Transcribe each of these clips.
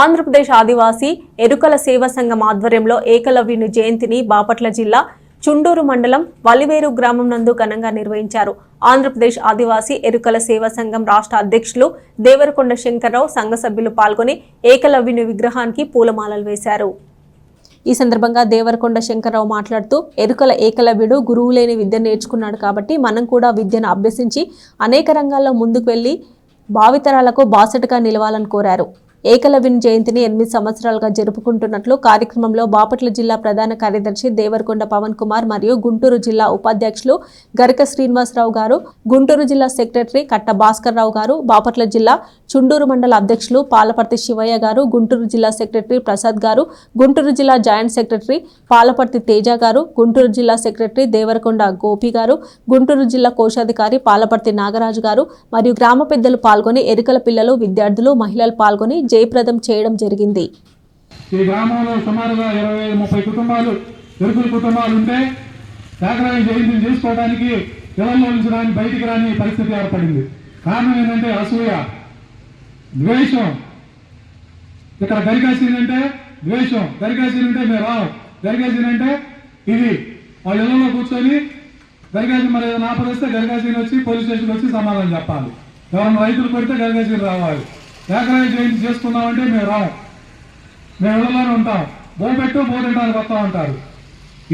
ఆంధ్రప్రదేశ్ ఆదివాసీ ఎరుకల సేవా సంఘం ఆధ్వర్యంలో ఏకలవ్యుని జయంతిని బాపట్ల జిల్లా చుండూరు మండలం వలివేరు గ్రామం నందు ఘనంగా నిర్వహించారు. ఆంధ్రప్రదేశ్ ఆదివాసీ ఎరుకల సేవా సంఘం రాష్ట్ర అధ్యక్షులు దేవరకొండ శంకర్రావు సంఘ సభ్యులు పాల్గొని ఏకలవ్యుని విగ్రహానికి పూలమాలలు వేశారు. ఈ సందర్భంగా దేవరకొండ శంకర్రావు మాట్లాడుతూ ఎరుకల ఏకలవ్యుడు గురువు లేని విద్య నేర్చుకున్నాడు కాబట్టి మనం కూడా విద్యను అభ్యసించి అనేక రంగాల్లో ముందుకు వెళ్ళి భావితరాలకు బాసటగా నిలవాలని కోరారు. ఏకలవ్యుని జయంతిని ఎనిమిది సంవత్సరాలుగా జరుపుకుంటున్నట్లు కార్యక్రమంలో బాపట్ల జిల్లా ప్రధాన కార్యదర్శి దేవరకొండ పవన్ కుమార్ మరియు గుంటూరు జిల్లా ఉపాధ్యక్షులు గరిక శ్రీనివాసరావు గారు గుంటూరు జిల్లా సెక్రటరీ కట్ట భాస్కర్ రావు గారు బాపట్ల జిల్లా చుండూరు మండల అధ్యక్షులు పాలపర్తి శివయ్య గారు గుంటూరు జిల్లా సెక్రటరీ ప్రసాద్ గారు గుంటూరు జిల్లా జాయింట్ సెక్రటరీ పాలపర్తి తేజ గారు గుంటూరు జిల్లా సెక్రటరీ దేవరకొండ గోపి గారు గుంటూరు జిల్లా కోశాధికారి పాలపర్తి నాగరాజు గారు మరియు గ్రామ పెద్దలు పాల్గొని ఎరుకల పిల్లలు విద్యార్థులు మహిళలు పాల్గొని జయప్రదం చేయడం జరిగింది. ఈ గ్రామంలో సుమారుగా ఇరవై ఐదు ముప్పై కుటుంబాలు ఎరుకుల కుటుంబాలు ఉంటే శాఖరాయ జయంతిని చేసుకోవడానికి ఇళ్ళలో రాని బయటికి రాని పరిస్థితి ఏర్పడింది. కారణం ఏంటంటే అసూయ ద్వేషం. ఇక్కడ గరికాసీన్ అంటే ద్వేషం గరికాసీన్ అంటే మేము రావు. గరికాసీన్ అంటే ఇది. వాళ్ళ ఇళ్ళలో కూర్చొని గరికాసీన్ మరి ఏదైనా ఆపదిస్తే గరికాసీన్ వచ్చి పోలీస్ స్టేషన్ వచ్చి సమాధానం చెప్పాలి. ఎవరైనా రైతులు కొడితే గరికాసీన్ రావాలి. ఏకరాయ జయంతి చేసుకున్నామంటే మేము రాము మేము ఇళ్ళలోనే ఉంటాం. బోపెట్టు బోతింటానికి వస్తా ఉంటారు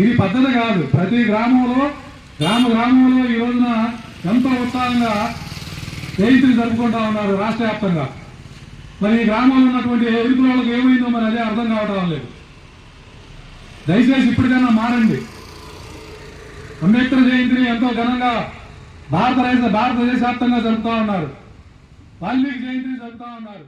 ఇది పద్ధతి కాదు. ప్రతి గ్రామంలో గ్రామ గ్రామంలో ఈ రోజున ఎంతో ఉత్సాహంగా జయంతిని జరుపుకుంటా ఉన్నారు రాష్ట్ర వ్యాప్తంగా. మరి ఈ గ్రామంలో ఉన్నటువంటి ఎరుకుల ఏమైందో మరి అదే అర్థం కావటం లేదు. దయచేసి ఇప్పటికైనా మారండి. అంబేద్కర్ జయంతిని ఎంతో ఘనంగా భారతదేశ భారతదేశ వ్యాప్తంగా జరుపుతా ఉన్నారు. వాల్మీకి జయంతిని జరుపుతా ఉన్నారు.